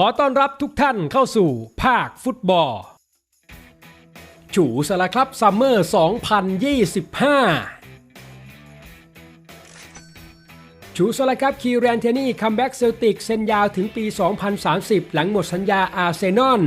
ขอต้อนรับทุกท่านเข้าสู่ภาคฟุตบอลจูสละครับซัมเมอร์ 2025 จูสละครับคีแรนเทนี่คัมแบ็กเซลติกเซ็นยาวถึงปี 2030 หลังหมดสัญญาอาร์เซนอล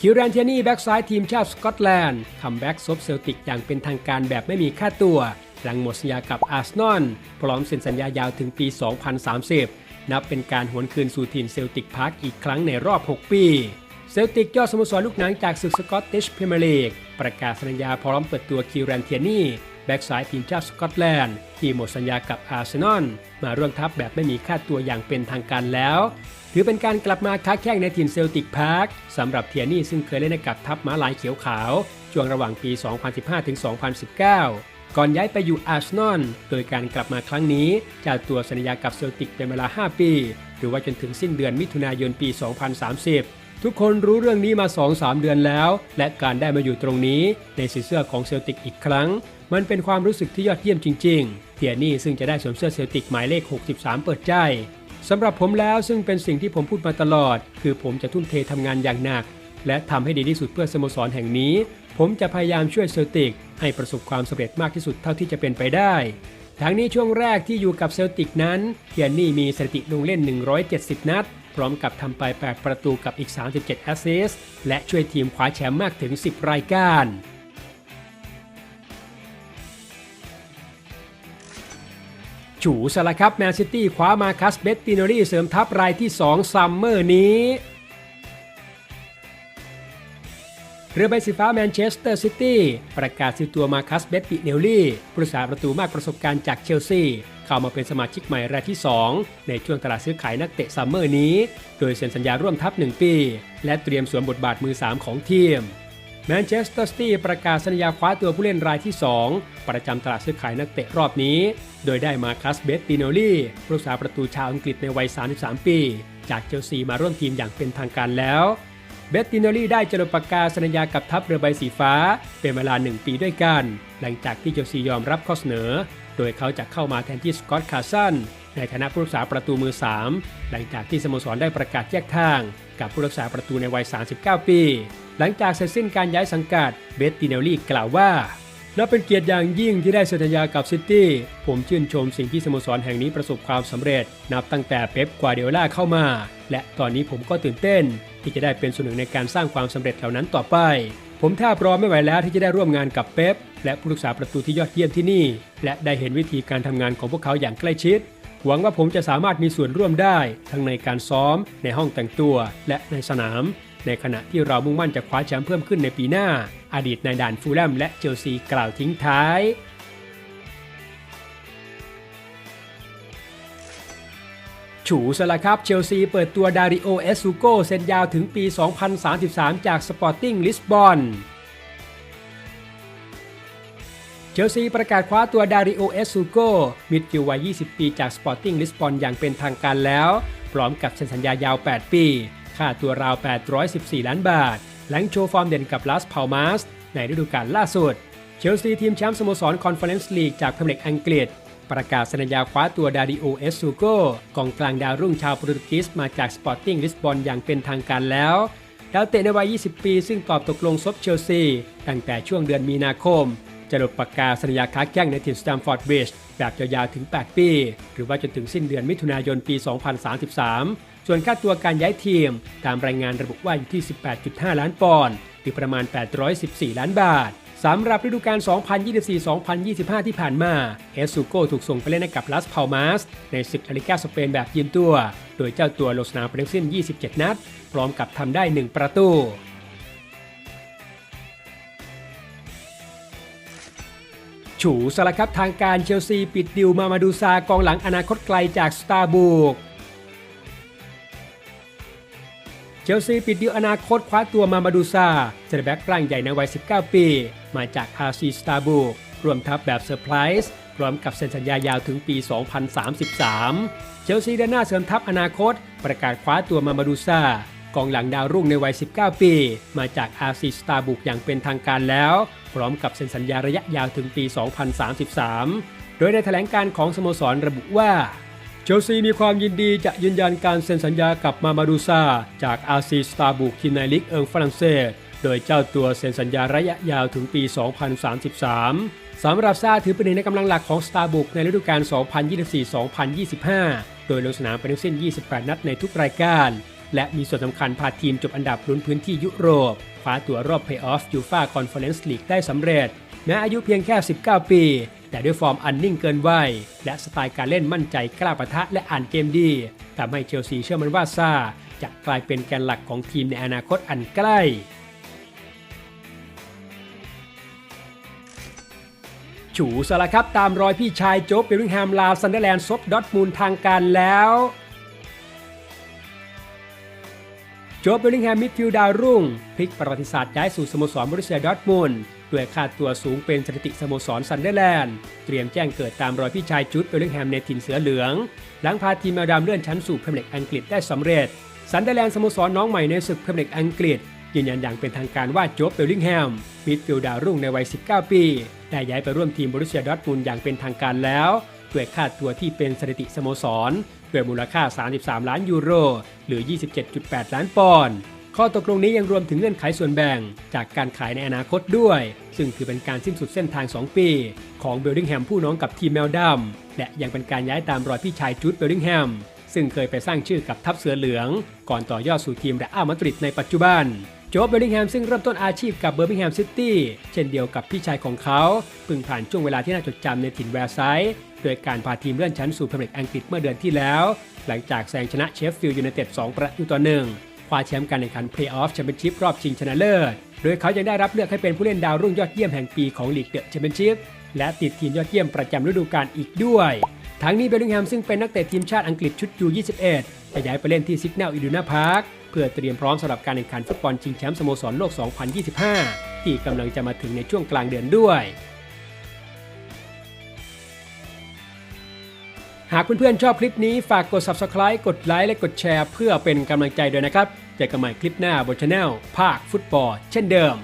คิวแรนเทนี่แบ็กซ้ายทีมชาติสกอตแลนด์คัมแบ็กซบเซลติกอย่างเป็นทางการแบบไม่มีค่าตัว หลังหมดสัญญากับอาร์เซนอลพร้อมเซ็นสัญญายาวถึงปี 2030 นับเป็นการหวนคืนสู่ถิ่นเซลติกพาร์คอีกครั้งในรอบ 6 ปี เซลติกยอดสโมสรลูกหนังจากศึกสกอตติชพรีเมียร์ลีกประกาศสัญญาพร้อมเปิดตัวคิวแรนเทียนี่แบ็กซ้ายทีมชาติสกอตแลนด์ที่หมดสัญญากับอาร์เซนอลมาร่วมทัพแบบไม่มีค่าตัวอย่างเป็นทางการแล้ว ถือเป็นการกลับมาค้าแข่งในถิ่นเซลติกพาร์คสำหรับเทียนี่ซึ่งเคยเล่นให้กับทัพม้าลายเขียวขาวช่วงระหว่างปี 2015ถึง2019 ก่อนย้ายไปอยู่อาร์เซนอล โดยการกลับมาครั้งนี้เจาตัวสัญญากับเซลติกเป็นเวลา 5 ปี หรือว่าจนถึงสิ้นเดือนมิถุนายนปี 2030 ทุกคนรู้เรื่องนี้มา 2-3 เดือนแล้ว และการได้มาอยู่ตรงนี้ในสีเสื้อของเซลติกอีกครั้ง มันเป็นความรู้สึกที่ยอดเยี่ยมจริงๆเทียนี่ซึ่งจะได้สวมเสื้อเซลติกหมายเลข 63 เปิดใจสำหรับผมแล้วซึ่งเป็นสิ่งที่ผมพูดมาตลอด คือผมจะทุ่มเททำงานอย่างหนัก และทำให้ดีที่สุดเพื่อสโมสรแห่งนี้ ผมจะพยายามช่วยเซลติกให้ประสบความสำเร็จมากที่สุดเท่าที่จะเป็นไปได้ทั้งนี้ช่วงแรกที่อยู่กับเซลติกนั้นเทียนนี่มีสถิติลงเล่น 170 นัด พร้อมกับทำไป 8 ประตูกับอีก 37 แอสซิสต์และช่วยทีมคว้าแชมป์มากถึง 10 รายการ ฉูสละครับแมนซิตี้คว้ามาคัสเบตติโนรี่เสริมทัพรายที่ 2 ซัมเมอร์นี้ เรือใบสีฟ้าแมนเชสเตอร์ซิตี้ประกาศซื้อตัวมาคัสเบตติเนลลี่ผู้รักษาประตูมากประสบการณ์จากเชลซีเข้ามาเป็นสมาชิกใหม่รายที่ 2 ในช่วงตลาดซื้อขายนักเตะซัมเมอร์นี้ โดยเซ็นสัญญาร่วมทัพ 1 ปี และเตรียมสวมบทบาทมือ 3 ของทีมแมนเชสเตอร์ซิตี้ประกาศสัญญาคว้าตัวผู้เล่นรายที่ 2 ประจำตลาดซื้อขายนักเตะรอบนี้ โดยได้มาคัสเบตติโนลี่ผู้รักษาประตูชาวอังกฤษในวัย 33 ปี จากเชลซีมาร่วมทีมอย่างเป็นทางการแล้ว เบตติโนลี่ได้เจรปากกาสัญญากับทัพเรือใบสีฟ้า เป็นเวลา 1 ปีด้วยกัน หลังจากที่เชลซียอมรับข้อเสนอ โดยเขาจะเข้ามาแทนที่สกอตต์คาร์สันในฐานะผู้รักษาประตูมือ 3 หลังจากที่สโมสรได้ประกาศแยกทาง กับผู้รักษาประตูในวัย 39 ปี หลังจากเสร็จสิ้นการย้ายสังกัดเบตติโนลี่กล่าวว่า นับเป็นเกียรติอย่างยิ่งที่ได้สัญญากับซิตี้ ผมชื่นชมสิ่งที่สโมสรแห่งนี้ประสบความสำเร็จ นับตั้งแต่เป๊ปกวาเดโอล่าเข้ามา และตอนนี้ผมก็ตื่นเต้น ที่จะได้เป็นส่วนหนึ่งในการสร้างความสำเร็จเหล่านั้นต่อไป ผมแทบรอไม่ไหวแล้วที่จะได้ร่วมงานกับเป๊ปและผู้รักษาประตูที่ยอดเยี่ยมที่นี่ และได้เห็นวิธีการทำงานของพวกเขาอย่างใกล้ชิด หวังว่าผมจะสามารถมีส่วนร่วมได้ ทั้งในการซ้อม ในห้องแต่งตัว และในสนาม ในขณะที่เรามุ่งมั่นจะคว้าแชมป์เพิ่มขึ้นในปีหน้า อดีตนายด่านฟูลแลมและเชลซีกล่าวทิ้งท้ายฉูสละครับ เชลซีเปิดตัวดาริโอ เอสซูโกเซ็นยาวถึงปี 2033 จากสปอร์ติ้งลิสบอนเชลซีประกาศคว้าตัวดาริโอ เอสซูโกมิดฟิลวัย 20 ปีจากสปอร์ติ้งลิสบอนอย่างเป็นทางการแล้ว พร้อมกับเซ็นสัญญายาว 8 ปี ค่าตัวราว 814 ล้านบาท หลังโชว์ฟอร์มเด่นกับลาสพาลมาสในฤดูกาลล่าสุด เชลซีทีมแชมป์สโมสรคอนเฟอเรนซ์ลีกจากพรีเมียร์ลีกอังกฤษ ประกาศสัญญาคว้าตัวดาริโอเอสซูโกกองกลางดาวรุ่งชาวโปรตุเกสมาจากสปอร์ติ้งลิสบอนอย่างเป็นทางการแล้วดาวเตะในวัย 20 ปี ซึ่งตอบตกลงซบเชลซี ตั้งแต่ช่วงเดือนมีนาคม จะหลดปากกาสัญญาค้าแข้งในถิ่นสแตมฟอร์ดบริดจ์แบบยาวๆถึง 8 ปี หรือว่าจนถึงสิ้นเดือนมิถุนายนปี 2033 ส่วนค่าตัวการย้ายทีม ตามรายงานระบุว่าอยู่ที่ 18.5 ล้านปอนด์หรือประมาณ 814 ล้านบาทสำหรับฤดูกาล 2024-2025 ที่ผ่านมาเอสซูโกถูกส่งไปเล่นให้กับลาสพาลมาสในศึกลาลิกาสเปนแบบยืนตัว โดยเจ้าตัวลงสนามไปทั้งสิ้น 27 นัด พร้อมกับทำได้ 1 ประตู ฉูสละครับทางการเชลซีปิดดิวมามาดูซากองหลังอนาคตไกลจากสตาร์บุกเชลซีปิดดิวอนาคตคว้าตัวมามาดูซาเซนเตอร์แบ็กร่างใหญ่ในวัย 19 ปี มาจากอาร์ซีสตาร์บุกรวมทัพแบบเซอร์ไพรส์พร้อมกับเซ็นสัญญายาวถึงปี 2033 เชลซีเดินหน้าเสริมทัพอนาคต ประกาศคว้าตัวมามาดูซากองหลังดาวรุ่งในวัย 19 ปี มาจากอาร์ซีสตาร์บุกอย่างเป็นทางการแล้ว พร้อมกับเซ็นสัญญาระยะยาวถึงปี 2033 โดยในแถลงการของสโมสรระบุว่า เชลซีมีความยินดีจะยืนยันการเซ็นสัญญากับมามาดูซาจากอาซีสตาบุกทีมในลีกเอิงฝรั่งเศส โดยเจ้าตัวเซ็นสัญญาระยะยาวถึงปี 2033สำหรับซาถือเป็นหนึ่งในกำลังหลักของสตาบุกในฤดูกาล 2024-2025 โดยลงสนามไปทั้งสิ้น 28 นัดในทุกรายการ และมีส่วนสำคัญพาทีมจบอันดับลุ้นพื้นที่ยุโรป คว้าตัวรอบเพลย์ออฟยูฟ่าคอนเฟอเรนซ์ลีกได้สำเร็จ แม้อายุเพียงแค่ 19 ปี แต่ด้วยฟอร์มอันนิ่งเกินวัยและสไตล์การเล่นมั่นใจกล้าปะทะและอ่านเกมดีทำให้เชลซีเชื่อมั่นว่าซาจะกลายเป็นแกนหลักของทีมในอนาคตอันใกล้ฉูสละครับตามรอยพี่ชายโจ๊บเบลลิงแฮมลาซันเดอร์แลนด์ซบดอทมูลทางการแล้ว โจ๊บเบลลิงแฮมมิดฟิลด์ดาวรุ่ง พลิกประวัติศาสตร์ย้ายสู่สโมสรบริเซียดอร์ทมุนด้วยค่าตัวสูงเป็นสถิติสโมสรซันเดอร์แลนด์เตรียมแจ้งเกิดตามรอยพี่ชายจุดเบลลิงแฮมในถิ่นเสือเหลือง หลังพาทีมแมวดำเลื่อนชั้นสู่พรีเมียร์ลีกอังกฤษได้สำเร็จซันเดอร์แลนด์สโมสรน้องใหม่ในศึกพรีเมียร์ลีกอังกฤษยืนยันอย่างเป็นทางการว่าโจ๊บเบลลิงแฮมมิดฟิลด์ดาวรุ่งในวัย 19 ปี ได้ย้ายไปร่วมทีมบริเซียดอร์ทมุนอย่างเป็นทางการแล้ว ด้วยค่าตัวที่เป็นสถิติสโมสร ด้วยมูลค่า 33 ล้านยูโร หรือ 27.8 ล้านปอนด์ข้อตกลงนี้ยังรวมถึงเงื่อนไขส่วนแบ่ง จากการขายในอนาคตด้วย ซึ่งถือเป็นการสิ้นสุดเส้นทาง 2 ปี ของเบลดิงแฮมผู้น้องกับทีมแมวดำและยังเป็นการย้ายตามรอยพี่ชายจูดเบลดิงแฮมซึ่งเคยไปสร้างชื่อกับทัพเสือเหลือง ก่อนต่อยอดสู่ทีมเรอัลมาดริดในปัจจุบันโจ๊บเบลลิงแฮมซึ่งเริ่มต้นอาชีพกับเบอร์มิงแฮมซิตี้เช่นเดียวกับพี่ชายของเขาเพิ่งผ่านช่วงเวลาที่น่าจดจำในถิ่นแวร์ไซด์ โดยการพาทีมเลื่อนชั้นสู่พรีเมียร์ลีกอังกฤษเมื่อเดือนที่แล้ว หลังจากแซงชนะเชฟฟิลด์ยูไนเต็ด2ประตูต่อหนึ่งคว้าแชมป์การแข่งขันเพลย์ออฟแชมเปี้ยนชิพรอบชิงชนะเลิศ โดยเขายังได้รับเลือกให้เป็นผู้เล่นดาวรุ่งยอดเยี่ยมแห่งปีของลีกเดอะแชมเปี้ยนชิพและติดทีมยอดเยี่ยมประจำฤดูกาลอีกด้วย ทั้งนี้เบลลิงแฮมซึ่งเป็นนักเตะทีมชาติอังกฤษชุดยู21จะย้ายไปเล่นที่ซิกเนลอิดูนาพาร์คเพื่อเตรียมพร้อมสำหรับการแข่งขันฟุตบอลชิงแชมป์สโมสรโลก 2025 ที่กำลังจะมาถึงในช่วงกลางเดือนด้วย หากเพื่อนๆชอบคลิปนี้ฝากกด subscribe กดไลค์และกดแชร์ เพื่อเป็นกำลังใจด้วยนะครับ เจอกันใหม่คลิปหน้าบนช anel ภาคฟุตบอลเช่นเดิม